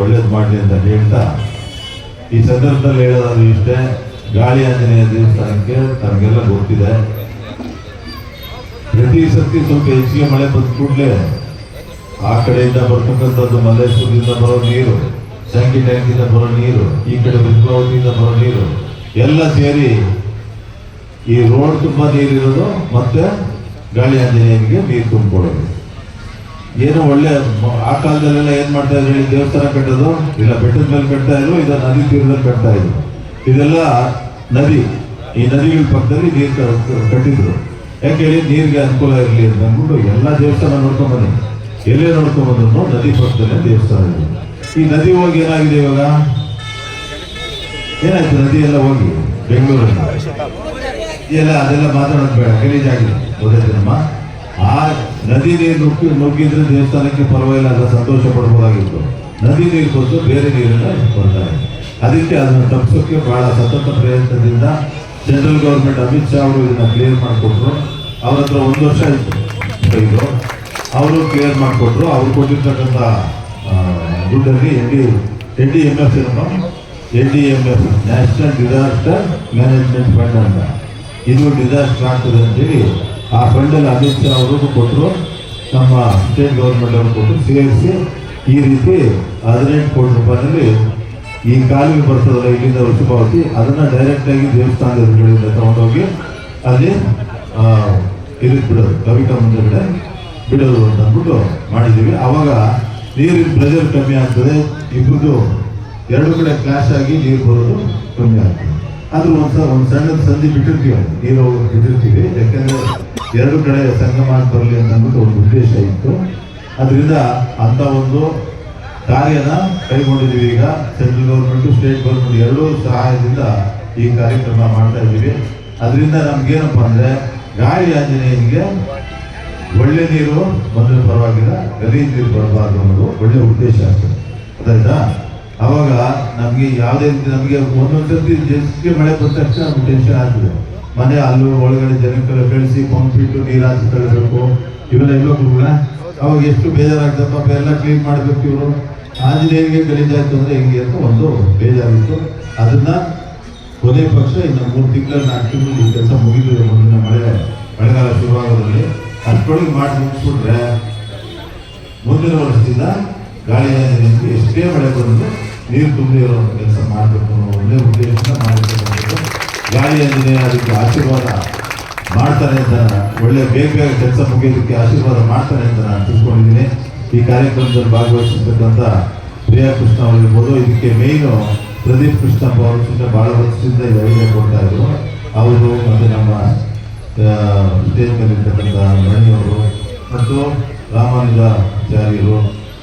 ಒಳ್ಳೇದು ಮಾಡಲಿ ಅಂತ ಹೇಳ್ತಾ, ಈ ಸಂದರ್ಭದಲ್ಲಿ ಹೇಳೋದಾದ್ರೆ ಇಷ್ಟೇ, ಗಾಳಿ ಆಂಜನೇಯ ದೇವಸ್ಥಾನಕ್ಕೆ ತನಗೆಲ್ಲ ಗೊತ್ತಿದೆ. ಪ್ರತಿ ಸರ್ತಿ ಸ್ವಲ್ಪ ಹೆಚ್ಚಿಗೆ ಮಳೆ ಬಂದ ಕೂಡಲೇ ಆ ಕಡೆಯಿಂದ ಬರ್ತಕ್ಕಂಥದ್ದು ಮಲ್ಲೇಶ್ವರದಿಂದ ಬರೋ ನೀರು ಸಂಖ್ಯೆ ಟ್ಯಾಂಕಿಂದ ಬರೋ ನೀರು, ಈ ಕಡೆ ಬಿಂದ್ರಾವತಿಯಿಂದ ಬರೋ ನೀರು, ಎಲ್ಲ ಸೇರಿ ಈ ರೋಡ್ ತುಂಬ ನೀರಿರೋದು, ಮತ್ತೆ ಗಾಳಿ ಆಂಜನೇಯನಿಗೆ ನೀರು ತುಂಬಿಕೊಡೋದು ಏನು ಒಳ್ಳೆ ಆ ಕಾಲದಲ್ಲೆಲ್ಲ ಏನ್ ಮಾಡ್ತಾ ಇದ್ರು ದೇವಸ್ಥಾನ ಕಟ್ಟೋದು? ಇಲ್ಲ, ಬೆಟ್ಟದ ಮೇಲೆ ಕಟ್ತಾ ಇದ್ರು, ಇಲ್ಲ, ನದಿ ತೀರದಲ್ಲಿ ಕಟ್ತಾ ಇದ್ರು. ಇದೆಲ್ಲ ನದಿ. ಈ ನದಿಗಳ ಪಕ್ಕದಲ್ಲಿ ನೀರು ಕಟ್ಟಿದ್ರು. ಯಾಕೆ ಹೇಳಿ, ನೀರಿಗೆ ಅನುಕೂಲ ಇರಲಿ ಅಂತ ಅಂದ್ಬಿಟ್ಟು ಎಲ್ಲ ದೇವಸ್ಥಾನ ನೋಡ್ಕೊಂಬನ್ನಿ ಎಲ್ಲೇ ನೋಡ್ಕೊಂಬಂದ್ರು ನದಿ ಪಕ್ಕದಲ್ಲೇ ದೇವಸ್ಥಾನ ಇದೆ. ಈ ನದಿ ಹೋಗಿ ಏನಾಗಿದೆ ಇವಾಗ? ಏನಾಯ್ತು, ನದಿ ಎಲ್ಲ ಹೋಗಿ? ಬೆಂಗಳೂರಲ್ಲಿ. ಎಲ್ಲ ಅದೆಲ್ಲ ಮಾತಾಡೋದು ಬೇಡ, ಗಲೀಜಾಗಿದೆ. ಗೊತ್ತಾಯ್ತೇನಮ್ಮ ಆ ನದಿ ನೀರು ನುಗ್ಗಿ ನುಗ್ಗಿದ್ರೆ ದೇವಸ್ಥಾನಕ್ಕೆ ಪರವಾಗಿಲ್ಲ ಅದರ ಸಂತೋಷ ಪಡ್ಬೋದಾಗಿತ್ತು. ನದಿ ನೀರು ಬಂದು ಬೇರೆ ನೀರನ್ನ ಬರ್ತಾರೆ ಅದಕ್ಕೆ ಅದನ್ನು ತಪ್ಪಿಸೋಕೆ ಬಹಳ ಸತತ ಪ್ರಯತ್ನದಿಂದ ಸೆಂಟ್ರಲ್ ಗೌರ್ಮೆಂಟ್ ಅಮಿತ್ ಶಾ ಅವರು ಇದನ್ನ ಕ್ಲಿಯರ್ ಮಾಡಿಕೊಟ್ರು. ಅವ್ರ ಹತ್ರ ಒಂದು ವರ್ಷ ಇದು. ಅವರು ಕ್ಲಿಯರ್ ಮಾಡಿಕೊಟ್ರು. ಅವ್ರು ಕೊಟ್ಟಿರ್ತಕ್ಕಂಥ ದುಡ್ಡಲ್ಲಿ N D N D M F ಏನಪ್ಪ? N D M F national disaster management fund ಅಂತ. ಇದು ಡಿಸಾಸ್ಟರ್ ಆಗ್ತದೆ ಅಂತೇಳಿ ಆ ಫಂಡಲ್ಲಿ ಅಮಿತ್ ಶಾ ಕೊಟ್ಟರು ನಮ್ಮ ಸ್ಟೇಟ್ ಗೌರ್ಮೆಂಟ್ ಅವರು ಕೊಟ್ಟರು ಸೇರಿಸಿ ಈ ರೀತಿ ಹದಿನೆಂಟು ಕೋಟಿ ರೂಪಾಯಿನಲ್ಲಿ ಈ ಕಾಲುವೆ ಬರ್ತದಲ್ಲ ಇಲ್ಲಿಂದ ವರ್ಷ ಅದನ್ನ ಡೈರೆಕ್ಟ್ ಆಗಿ ದೇವಸ್ಥಾನದ ಎದುರುಗಡೆಯಿಂದ ತಗೊಂಡೋಗಿ ಅಲ್ಲಿ ಇಲ್ಲಿ ಬಿಡೋದು, ಕವಿತಾ ಮುಂದೆಗಡೆ ಬಿಡೋದು ಅಂತ ಅಂದ್ಬಿಟ್ಟು ಮಾಡಿದ್ದೀವಿ. ಆವಾಗ ನೀರಿನ ಪ್ರೆಷರ್ ಕಮ್ಮಿ ಆಗ್ತದೆ ಇಬ್ಬರದು ಎರಡು ಕಡೆ ಕ್ಲಾಶ್ ಆಗಿ ನೀರು ಬರೋದು ಕಮ್ಮಿ ಆಗ್ತದೆ. ಆದ್ರೂ ಒಂದ್ಸ ಒಂದು ಸಣ್ಣದ ಸಂಧಿ ಬಿಟ್ಟಿರ್ತೀವಿ ನೀರು ಬಿಟ್ಟಿರ್ತೀವಿ. ಯಾಕಂದ್ರೆ ಎರಡು ಕಡೆ ಸಂಗಮ ಮಾಡಿ ಬರಲಿ ಅಂತ ಅಂದ್ಬಿಟ್ಟು ಒಂದು ಉದ್ದೇಶ ಇತ್ತು. ಅದರಿಂದ ಅಂತ ಒಂದು ಕಾರ್ಯನ ಕೈಗೊಂಡಿದ್ದೀವಿ ಈಗ. ಸೆಂಟ್ರಲ್ ಗೌರ್ಮೆಂಟು, ಸ್ಟೇಟ್ ಗೌರ್ಮೆಂಟ್ ಎರಡೂ ಸಹಾಯದಿಂದ ಈ ಕಾರ್ಯಕ್ರಮ ಮಾಡ್ತಾ ಇದ್ದೀವಿ. ಅದರಿಂದ ನಮ್ಗೇನಪ್ಪ ಅಂದ್ರೆ ಗಾಳಿ ಆಂಜನೇಯನಿಗೆ ಒಳ್ಳೆ ನೀರು ಬಂದರೆ ಪರವಾಗಿಲ್ಲ, ಗಲೀಜ್ ನೀರು ಬರಬಾರ್ದು ಅನ್ನೋದು ಒಳ್ಳೆ ಉದ್ದೇಶ ಆಗ್ತದೆ. ಗೊತ್ತಾಯ್ತಾ ಅವಾಗ ನಮಗೆ ಯಾವುದೇ ರೀತಿ ನಮಗೆ ಒಂದೊಂದ್ಸರ್ತಿ ಜಸ್ಗೆ ಮಳೆ ಬಂದ ತಕ್ಷಣ ನಮ್ಗೆ ಟೆನ್ಷನ್ ಆಗ್ತದೆ. ಮನೆ ಅಲ್ಲೂ ಒಳಗಡೆ ಜನಕ್ಕೆಲ್ಲ ಬೆಳೆಸಿ ಪಂಪ್ ಇಟ್ಟು ನೀರು ಹಾಕಿ ತರಬೇಕು ಇವೆಲ್ಲ ಕೂಡ ಅವಾಗ ಎಷ್ಟು ಬೇಜಾರಾಗ್ತದೆ ಪಾಪ ಎಲ್ಲ ಕ್ಲೀನ್ ಮಾಡಬೇಕು ಇವರು. ಆಂಜನೇಯನಿಗೆ ಗಲೀಜಾಯ್ತು ಅಂದ್ರೆ ಹೆಂಗೆ ಅಂತ ಒಂದು ಬೇಜಾರಿತ್ತು. ಅದನ್ನ ಕೊನೆ ಪಕ್ಷ ಇನ್ನು ಮೂರು ತಿಂಗಳ ನಾಲ್ಕು ತಿಂಗಳು ಈ ಕೆಲಸ ಮುಗಿದಿದೆ ಮುಂದಿನ ಮಳೆ, ಮಳೆಗಾಲ ಶುರುವಾಗೋದ್ರಲ್ಲಿ ಅಷ್ಟೊಳಗೆ ಮಾಡಿ ಮುಗಿಸ್ಬಿಟ್ರೆ ಮುಂದಿನ ವರ್ಷದಿಂದ ಗಾಳಿ ನಿಮಗೆ ಎಷ್ಟೇ ಮಳೆ ಬಂದರೂ ನೀರು ತುಂಬಿ ಇರುವಂಥ ಕೆಲಸ ಮಾಡಬೇಕು ಅನ್ನೋ ಒಳ್ಳೆ ಉದ್ದೇಶದಿಂದ ಮಾಡಿರ್ತಕ್ಕಂಥದ್ದು ಗಾಳಿ ಅದಕ್ಕೆ ಆಶೀರ್ವಾದ ಮಾಡ್ತಾನೆ ಅಂತ ಒಳ್ಳೆ ಬೇಗ ಬೇಗ ಕೆಲಸ ಮುಗಿಯೋದಕ್ಕೆ ಆಶೀರ್ವಾದ ಮಾಡ್ತಾನೆ ಅಂತ ನಾನು ತಿಳ್ಕೊಂಡಿದ್ದೀನಿ. ಈ ಕಾರ್ಯಕ್ರಮದಲ್ಲಿ ಭಾಗವಹಿಸಿರ್ತಕ್ಕಂಥ ಪ್ರಿಯಾ ಕೃಷ್ಣ ಅವರಿರ್ಬೋದು. ಇದಕ್ಕೆ ಮೇಯ್ನು ಪ್ರದೀಪ್ ಕೃಷ್ಣಪ್ಪ ಅವರು ಸುಮ್ಮನೆ ಭಾಳ ವರ್ಷದಿಂದ ಕೊಡ್ತಾ ಇದ್ರು. ಅವರು ಮತ್ತು ನಮ್ಮ ಸ್ಟೇಜ್ ಮೇಲೆ ಇರ್ತಕ್ಕಂಥ ಮಣಿಯವರು ಮತ್ತು ರಾಮಾನುಜಾಚಾರ್ಯರು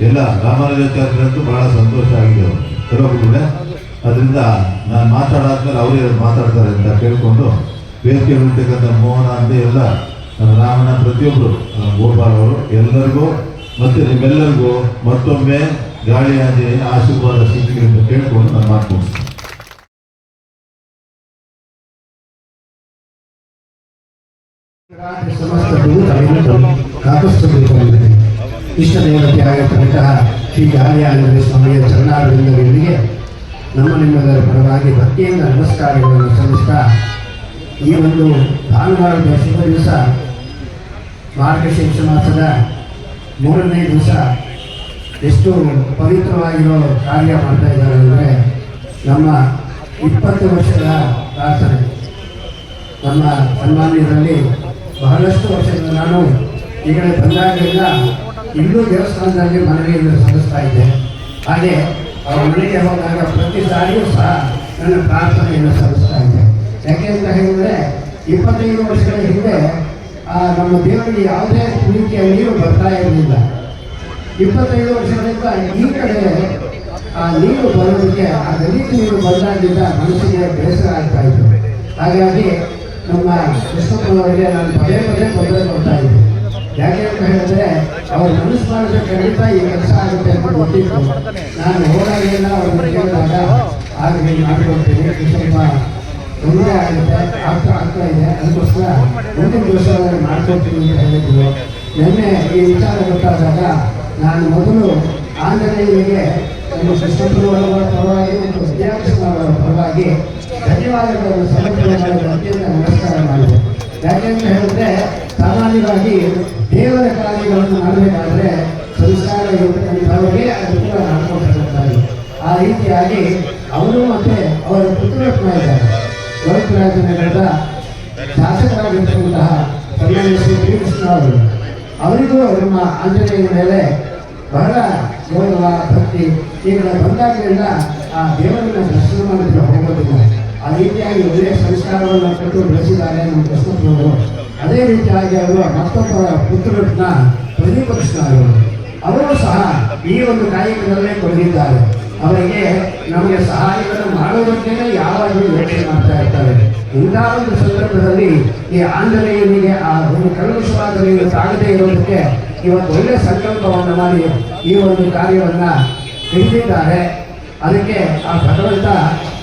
ಎಲ್ಲ ರಾಮಾನುಜಾಚಾರ್ಯರಂತೂ ಬಹಳ ಸಂತೋಷ ಆಗಿದೆ ಕೆಲವೊಬ್ಬರು ಅದರಿಂದ ನಾನು ಮಾತಾಡಾದ್ಮೇಲೆ ಅವರೇ ಮಾತಾಡ್ತಾರೆ ಅಂತ ಕೇಳಿಕೊಂಡು ವೇದಿಕೆ ಬಿಡ್ತಕ್ಕಂಥ ಮೋಹನ ಅಂತ ಎಲ್ಲ ನಮ್ಮ ರಾಮನ ಪ್ರತಿಯೊಬ್ಬರು ಗೋಪಾಲ್ ಅವರು ಎಲ್ಲರಿಗೂ ಮತ್ತು ನಿಮ್ಮೆಲ್ಲರಿಗೂ ಮತ್ತೊಮ್ಮೆ ಗಾಳಿ ಆಂಜನೇಯ ಆಶೀರ್ವಾದ ಸಿಗಲಿ ಅಂತ ಕೇಳಿಕೊಂಡು ನಾನು ಮಾತು ಸಮಸ್ತ ಸಾಕಷ್ಟು ಕಾಪಿಸಬೇಕಾಗಿದೆ ಇಷ್ಟ ದೇವತೆ ಆಗಿರ್ತಕ್ಕಂತಹ ಶ್ರೀ ಗಾಳಿಯಾನಂದ ಸ್ವಾಮಿಯ ಚರಣಾರವಿಂದಗಳಿಗೆ ನಮ್ಮ ನಿಮ್ಮೆಲ್ಲರ ಪರವಾಗಿ ಭಕ್ತಿಯಿಂದ ನಮಸ್ಕಾರಗಳನ್ನು ಸಲ್ಲಿಸ್ತಾ ಈ ಒಂದು ಭಾನುವಾರದ ಶುಭ ದಿವಸ ಮಾರ್ಗಶೀರ್ಷ ಮಾಸದ ಮೂರನೇ ದಿವಸ ಎಷ್ಟು ಪವಿತ್ರವಾಗಿರೋ ಕಾರ್ಯ ಮಾಡ್ತಾ ಇದ್ದಾರೆ ಅಂದರೆ ನಮ್ಮ ಇಪ್ಪತ್ತು ವರ್ಷದ ಪ್ರಾರ್ಥನೆ. ನಮ್ಮ ಸನ್ಮಾನ್ಯದಲ್ಲಿ ಬಹಳಷ್ಟು ವರ್ಷದಿಂದ ನಾನು ಈಗಲೇ ಬಂದಾಗಲೆಲ್ಲ ಇಲ್ಲೂ ದೇವಸ್ಥಾನದಲ್ಲಿ ಮನವಿಯನ್ನು ಸಲ್ಲಿಸ್ತಾ ಇದೆ. ಹಾಗೆ ಅವರ ಮನೆಗೆ ಹೋದಾಗ ಪ್ರತಿ ಸಾರಿಯೂ ಸಹ ನನ್ನ ಪ್ರಾರ್ಥನೆಯನ್ನು ಸಲ್ಲಿಸ್ತಾ ಇದೆ. ಯಾಕೆ ಅಂತ ಹೇಳಿದ್ರೆ, ಇಪ್ಪತ್ತೈದು ವರ್ಷಗಳ ಹಿಂದೆ ನಮ್ಮ ದೇವರಿಗೆ ಯಾವುದೇ ರೀತಿಯ ನೀರು ಬರ್ತಾ ಇರಲಿಲ್ಲ. ಇಪ್ಪತ್ತೈದು ವರ್ಷಗಳಿಂದ ಈ ಕಡೆ, ಆ, ನೀರು ಬರೋದಕ್ಕೆ, ಆ ಗಲೀಜು ನೀರು ಬಂದಾಗಿದ್ದ ಮನಸ್ಸಿಗೆ ಬೇಸರ ಆಗ್ತಾ ಇತ್ತು ಹಾಗಾಗಿ ನಮ್ಮ ಕೃಷ್ಣಪ್ಪನವರಿಗೆ ನಾನು ಪದೇ ಪದೇ ತೊಂದರೆ ಕೊಡ್ತಾ ಇದ್ದೆ ಯಾಕೆ ಅಂತ ಹೇಳಿದ್ರೆ ಅವ್ರ ಮನಸ್ಸು ಮಾಡಿದ್ರೆ ಖಂಡಿತ ಈ ಕೆಲಸ ಆಗುತ್ತೆ ಅಂತ ಗೊತ್ತಿತ್ತು. ನಾನು ಹೋದಾಗೆಲ್ಲ ಅವ್ರನ್ನ ಕೇಳಿದಾಗ ಆಗ ನೀವು ಮಾಡ್ಕೊಡ್ತೀನಿ ಸ್ವಲ್ಪ ತೊಂದರೆ ಆಗುತ್ತೆ ಆಗ್ತಾ ಆಗ್ತಾ ಇದೆ. ಅದಕ್ಕೋಸ್ಕರ ಮುಂದಿನ ದಿವಸ ಮಾಡ್ಕೊಡ್ತೀನಿ ಅಂತ ಹೇಳಿದ್ರು. ನಿನ್ನೆ ಈ ವಿಚಾರ ಗೊತ್ತಾದಾಗ ನಾನು ಮೊದಲು ಆಂಜನೇಯರಿಗೆ ನಮ್ಮ ಶಿಷ್ಟಪುರವರ ಪರವಾಗಿ ಮತ್ತು ವಿಜಯಕೃಷ್ಣವರ ಪರವಾಗಿ ಧನ್ಯವಾದಗಳನ್ನು ಸಮರ್ಪಣೆ ಮಾಡಿದ ಅತ್ಯಂತ ನಮಸ್ಕಾರ ಮಾಡಿದೆ. ಯಾಕೆಂತ ಹೇಳಿದ್ರೆ, ಸಾಮಾನ್ಯವಾಗಿ ದೇವರ ಕಾರ್ಯಗಳನ್ನು ಮಾಡಬೇಕಾದ್ರೆ ಸಂಸ್ಕಾರ ಇರತಕ್ಕಂಥವರಿಗೆ ಅನುಕೂಲ ಮಾಡ್ಕೊಳ್ತಾರೆ ಆ ರೀತಿಯಾಗಿ ಅವರು ಮತ್ತೆ ಅವರ ಪುತ್ರರತ್ನ ಇದ್ದಾರೆ. ಗೌರವರಾಜನಗರದ ಶಾಸಕರಾಗಿರ್ತಕ್ಕಂತಹ ಕಲ್ಯಾಣ ಶ್ರೀ ಶ್ರೀಕೃಷ್ಣ ಅವರು. ಅವರಿಗೂ ನಮ್ಮ ಆಂಜನೇಯನ ಮೇಲೆ ಬಹಳ ಗೌರವ, ಭಕ್ತಿ ಈಗ ಬಂದಾಗಲಿಂದ ಆ ದೇವರನ್ನ ದರ್ಶನ ಮಾಡಿದ್ರೆ ಹೋಗೋದಿಲ್ಲ. ಆ ರೀತಿಯಾಗಿ ಒಳ್ಳೆಯ ಸಂಸ್ಕಾರವನ್ನು ಕೊಟ್ಟು ಬೆಳೆಸಿದ್ದಾರೆ ನಮ್ಮ ಕೃಷ್ಣಪ್ಪನವರು ಅದೇ ರೀತಿಯಾಗಿ ಅವರು ಮತ್ತೊಬ್ಬ ಪುತ್ರನ ಪ್ರದೀಪ ಕೃಷ್ಣ ಅವರು ಸಹ ಈ ಒಂದು ಕಾರ್ಯಕ್ರಮದಲ್ಲೇ ತೊಡಗಿದ್ದಾರೆ. ಅವರಿಗೆ ನಮಗೆ ಸಹಾಯವನ್ನು ಮಾಡೋದಕ್ಕೇನೆ ಯಾವಾಗಲೂ ಯೋಚನೆ ಮಾಡ್ತಾ ಇರ್ತಾರೆ. ಇಂತಹ ಒಂದು ಸಂದರ್ಭದಲ್ಲಿ ಈ ಆಂಜನೇಯನಿಗೆ ಆ ಒಂದು ಕಲ್ಮಶವಾದ ತಾಗದೇ ಇರೋದಕ್ಕೆ ಇವತ್ತು ಒಳ್ಳೆ ಸಂಕಲ್ಪವನ್ನು ಮಾಡಿ ಈ ಒಂದು ಕಾರ್ಯವನ್ನ ಹಿಡಿದಿದ್ದಾರೆ. ಅದಕ್ಕೆ ಆ ಭಗವಂತ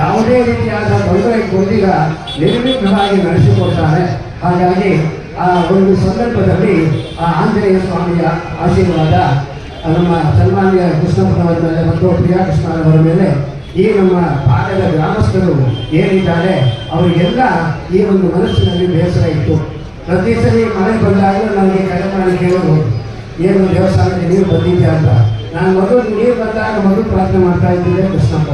ಯಾವುದೇ ರೀತಿಯಾದ ತೊಂದರೆ ಕೊಡದಿರ ನಿರ್ವಿಘ್ನವಾಗಿ ನಡೆಸಿಕೊಡ್ತಾರೆ. ಹಾಗಾಗಿ ಆ ಒಂದು ಸಂದರ್ಭದಲ್ಲಿ ಆ ಆಂಜನೇಯ ಸ್ವಾಮಿಯ ಆಶೀರ್ವಾದ ನಮ್ಮ ಸನ್ಮಾನ್ಯ ಕೃಷ್ಣಪ್ಪನವರ ಮೇಲೆ ಮತ್ತು ಪ್ರಿಯಾ ಕೃಷ್ಣನವರ ಮೇಲೆ ಈ ನಮ್ಮ ಭಾಗದ ಗ್ರಾಮಸ್ಥರು ಏನಿದ್ದಾರೆ, ಅವರಿಗೆಲ್ಲ ಈ ಒಂದು ಮನಸ್ಸಿನಲ್ಲಿ ಬೇಸರ ಇತ್ತು. ಪ್ರತಿ ಸರಿ ಮಳೆ ಬಂದಾಗಲೂ ನನಗೆ ಕರೆ ಮಾಡಿ ಕೇಳಬಹುದು ಏನು ದೇವಸ್ಥಾನಕ್ಕೆ ನೀರು ಬಂದಿದ್ದೆ ಅಂತ? ನಾನು ಮೊದಲು ನೀರು ಬಂದಾಗ ಮೊದಲು ಪ್ರಾರ್ಥನೆ ಮಾಡ್ತಾ ಇದ್ದಿದ್ದೆ ಕೃಷ್ಣಪ್ಪ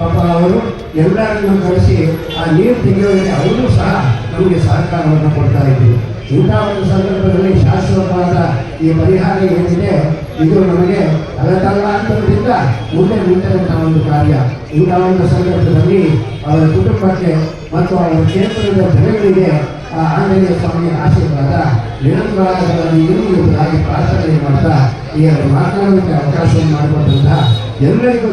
ಪಾಪ ಅವರು ಎಲ್ಲರನ್ನು ಕಳಿಸಿ ಆ ನೀರು ತೆಗೆಯೋದಕ್ಕೆ ಅವರು ಸಹ ನಮಗೆ ಸಹಕಾರವನ್ನು ಕೊಡ್ತಾ ಇದ್ರು ಇಂಥ ಒಂದು ಸಂದರ್ಭದಲ್ಲಿ ಶಾಶ್ವತವಾದ ಈ ಪರಿಹಾರ ಏನಿದೆ, ಇದು ನಮಗೆ ತಲತಲಾಂತರದಿಂದ ಮುಂದೆ ನಿಂತಿರುವಂತಹ ಒಂದು ಕಾರ್ಯ. ಇಂಥ ಒಂದು ಸಂದರ್ಭದಲ್ಲಿ ಅವರ ಕುಟುಂಬಕ್ಕೆ ಮತ್ತು ಅವರ ಕ್ಷೇತ್ರದ ಜನಗಳಿಗೆ ಆ ಆಂಜನೇಯ ಸ್ವಾಮಿಯ ಆಶೀರ್ವಾದ, ನಿರಂತರವಾಗಿ ಇರುವುದಾಗಿ ಪ್ರಾರ್ಥನೆ ಮಾಡ್ತಾ ಈ ಮಾತನಾಡೋದಕ್ಕೆ ಅವಕಾಶವನ್ನು ಮಾಡಿಕೊಟ್ಟಂತಹ ಎಲ್ಲರಿಗೂ